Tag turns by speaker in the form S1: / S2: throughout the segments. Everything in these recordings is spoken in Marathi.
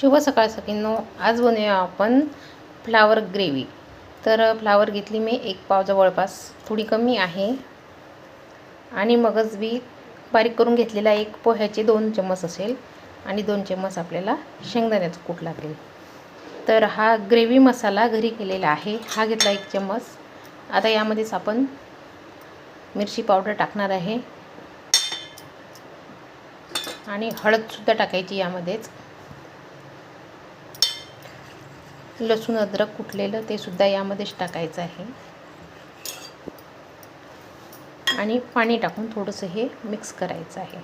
S1: शुभ सकाळ सकींनो आज बनवूया आपण फ्लावर ग्रेव्ही. तर फ्लावर घेतली मी एक पाव जवळपास. थोडी कमी आहे. आणि मगच बी बारीक करून घेतलेला एक पोह्याचे दोन चम्मच असेल आणि दोन चम्मच आपल्याला शेंगदाण्याचं कूट लागेल. तर हा ग्रेव्ही मसाला घरी केलेला आहे. हा घेतला एक चम्मच. आता यामध्येच आपण मिरची पावडर टाकणार आहे. आणि हळदसुद्धा टाकायची यामध्येच. लसूण अद्रक कुठलेलं ते सुद्धा यामध्येच टाकायचं आहे. आणि पाणी टाकून थोडंसं हे मिक्स करायचं आहे.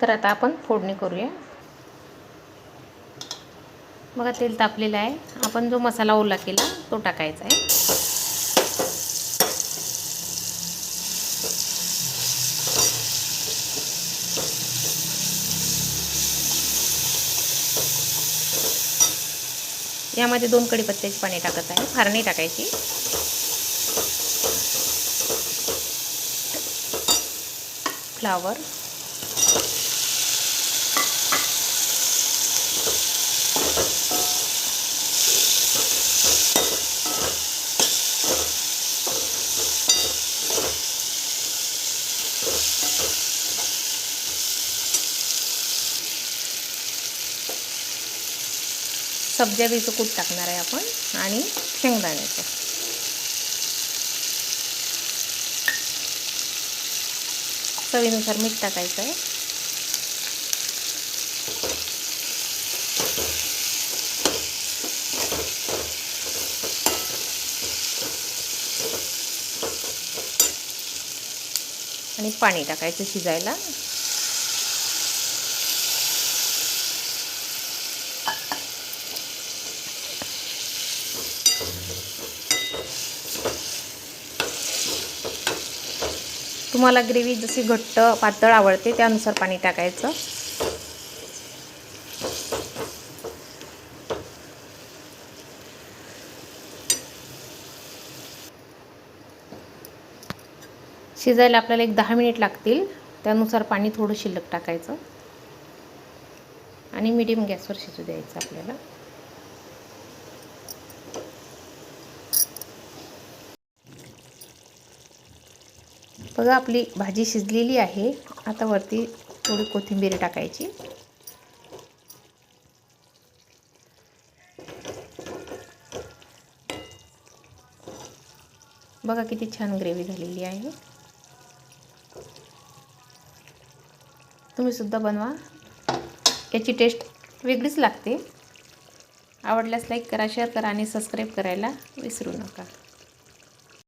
S1: तर आता आपण फोडणी करूया. बघा तेल तापलेलं आहे. आपण जो मसाला ओला केला तो टाकायचा आहे. यामध्ये दोन कडीपत्त्याची पाणी टाकत आहे. फारणी टाकायची. फ्लावर. सब्जा बीचं कूट टाकणार आहे आपण? आणि शेंगदाण्याचं. चवीनुसार मीठ टाकायचं आहे. आणि पाणी टाकायचं शिजायला. तुम्हाला ग्रेव्ही जशी घट्ट पातळ आवडते त्यानुसार पाणी टाकायचं. शिजायला आपल्याला एक दहा मिनिट लागतील. त्यानुसार पाणी थोडं शिल्लक टाकायचं. आणि मिडियम गॅसवर शिजू द्यायचं आपल्याला. बघा आपली भाजी शिजलेली आहे. आता वरती थोडी कोथिंबीर टाकायची. बघा किती छान ग्रेव्ही झालेली आहे. तुम्ही सुद्धा बनवा. याची टेस्ट वेगळीच लागते. आवडल्यास लाईक करा शेअर करा आणि सबस्क्राईब करायला विसरू नका.